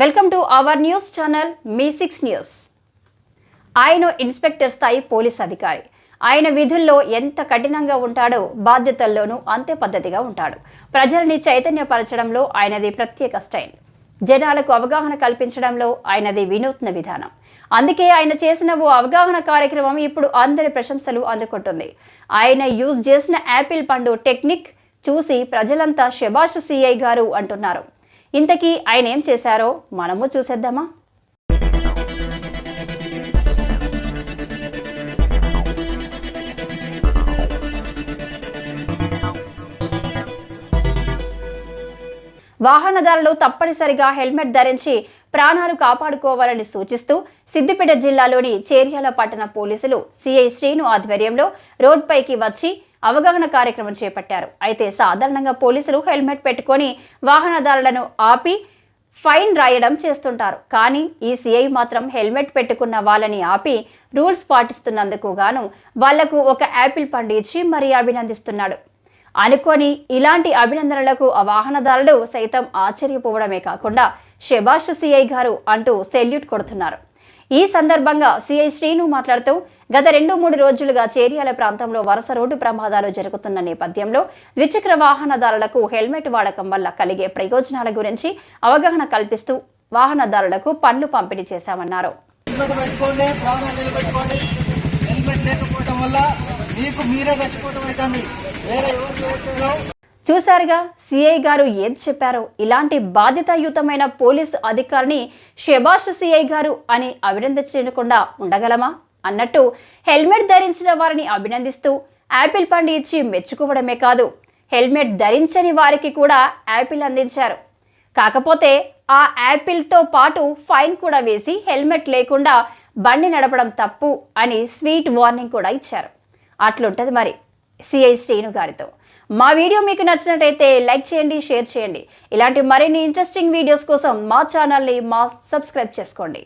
Welcome to our news channel me six news. ఆయన inspector స్థాయి police అధికారి. ఆయన విధుల్లో ఎంత కఠినంగా ఉంటాడో బాధ్యతల్లోనూ అంతే పద్ధతిగా ఉంటాడు. ప్రజల్ని చైతన్యపరచడంలో ఆయనది ప్రత్యేక స్టైల్. జనాలకు అవగాహన కల్పించడంలో ఆయనది వినూత్న విధానం. అందుకే ఆయన చేసిన ఓ అవగాహన కార్యక్రమం ఇప్పుడు అందరి ప్రశంసలు అందుకుంటుంది. ఆయన యూజ్ చేసిన యాపిల్ పండు టెక్నిక్ చూసి ప్రజలంతా శభాష్ సిఐ గారు అంటున్నారు. ఇంతకీ ఆయన ఏం చేశారో మనము చూసేద్దామా? వాహనదారులు తప్పనిసరిగా హెల్మెట్ ధరించి ప్రాణాలు కాపాడుకోవాలని సూచిస్తూ సిద్దిపేట జిల్లాలోని చేర్యాల పట్టణ పోలీసులు సిఐ శ్రీను ఆధ్వర్యంలో రోడ్పైకి వచ్చి అవగాహన కార్యక్రమం చేపట్టారు. అయితే సాధారణంగా పోలీసులు హెల్మెట్ పెట్టుకొని వాహనదారులను ఆపి ఫైన్ రాయడం చేస్తుంటారు. కానీ ఈ సిఐ మాత్రం హెల్మెట్ పెట్టుకున్న వాళ్ళని ఆపి రూల్స్ పాటిస్తున్నందుకు గాను వాళ్ళకు ఒక యాపిల్ పండు ఇచ్చి మరీ అభినందిస్తున్నాడు. అనుకొని ఇలాంటి అభినందనలకు ఆ వాహనదారులు సైతం ఆశ్చర్యపోవడమే కాకుండా శభాష్ సిఐ గారు అంటూ సెల్యూట్ కొడుతున్నారు. ఈ సందర్భంగా సిఐ శ్రీను మాట్లాడుతూ గత రెండు మూడు రోజులుగా చేర్యాల ప్రాంతంలో వరుస రోడ్డు ప్రమాదాలు జరుగుతున్న నేపథ్యంలో ద్విచక్ర వాహనదారులకు హెల్మెట్ వాడకం వల్ల కలిగే ప్రయోజనాల గురించి అవగాహన కల్పిస్తూ వాహనదారులకు పన్ను పంపిణీ చేశామన్నారు. చూశారుగా సిఐ గారు ఏం చెప్పారో? ఇలాంటి బాధ్యతాయుతమైన పోలీసు అధికారిని శబాష్ సిఐ గారు అని అభినందించకుండా ఉండగలమా? అన్నట్టు హెల్మెట్ ధరించిన వారిని అభినందిస్తూ యాపిల్ పండు ఇచ్చి మెచ్చుకోవడమే కాదు హెల్మెట్ ధరించని వారికి కూడా యాపిల్ అందించారు. కాకపోతే ఆ యాపిల్తో పాటు ఫైన్ కూడా వేసి హెల్మెట్ లేకుండా బండి నడపడం తప్పు అని స్వీట్ వార్నింగ్ కూడా ఇచ్చారు. అట్లుంటుంది మరి. సిఐ శ్రీను గారితో. మా వీడియో మీకు నచ్చినట్టయితే లైక్ చేయండి షేర్ చేయండి. ఇలాంటి మరిన్ని ఇంట్రెస్టింగ్ వీడియోస్ కోసం మా ఛానల్ని మా సబ్స్క్రైబ్ చేసుకోండి.